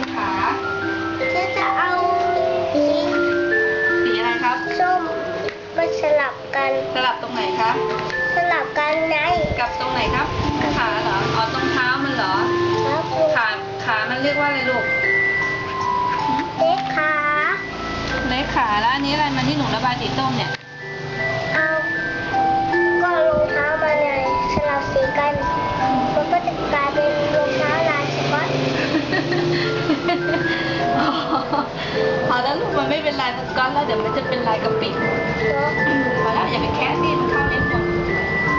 กขาจะจะเอาสีสีอะไรครับ ส้มมาสลับกัน สลับตรงไหนคะสลับกันไงกับตรงไหนครับ ขาเหรอ อ๋อตรงเท้ามันเหรอ ครับลุงขาขามันเรียกว่าอะไรลูกเล็กขา เล็กขาแล้วอันนี้อะไรมันที่หนูระบายสีส้มเนี่ย เป็นลายสก๊อตแล้วเดี๋ยวมันจะเป็นลายกะปิเนาะพอแล้วอย่าไปแคะสิมันเข้าเล็บหมด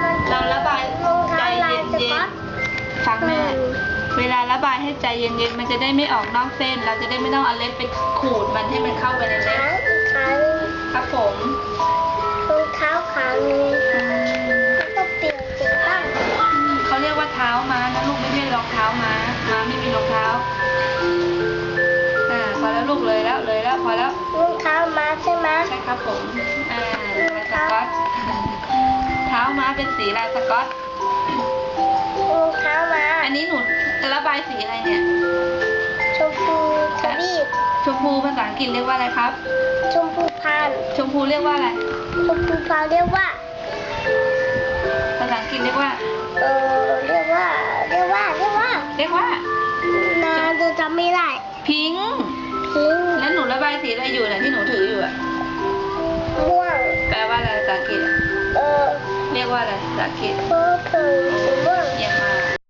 มันเราระบายรองใจเท้าลายสเย็นก๊อตๆฟังแม่เวลาระบายให้ใจเย็นๆ มันจะได้ไม่ออกนอกเส้น เราจะได้ไม่ต้องเอาเล็บไปขูดมันให้มันเข้าไปในเล็ขาบอีกขาหนึ่งครับผมรองเท้าขาหนึ่งก็เปลี่ยนสีบ้างเขาเรียกว่าเท้าม้านะลูกไม่ใช่รองเท้าม้า ล้วลูกเลยแล้วเลยแล้วพอแล้วรองเท้ามาใช่ไหมใช่ครับผมอ่าลายสก๊อตเท้าม้าเป็นสีลายสก๊อตรองเท้ามาอันนี้หนูจะระบายสีอะไรเนี่ยชมพูทวีปชมพูภาษาอังกฤษเรียกว่าอะไรครับ ชมพูพานชมพูเรียกว่าอะไรชมพูพานเรียกว่า ภาษาอังกฤษเรียกว่าเออเรียกว่า เรียกว่า เรียกว่า เรียกว่านาจะจำไม่ได้พิงค์พิงค์ แล้วหนูระบายสีอะไรอยู่น่ะที่หนูถืออยู่อะม่วงแปลว่าอะไรภาษาอังกฤษอะเออเรียกว่าอะไรภาษาอังกฤษเพอร์เพลสีม่วง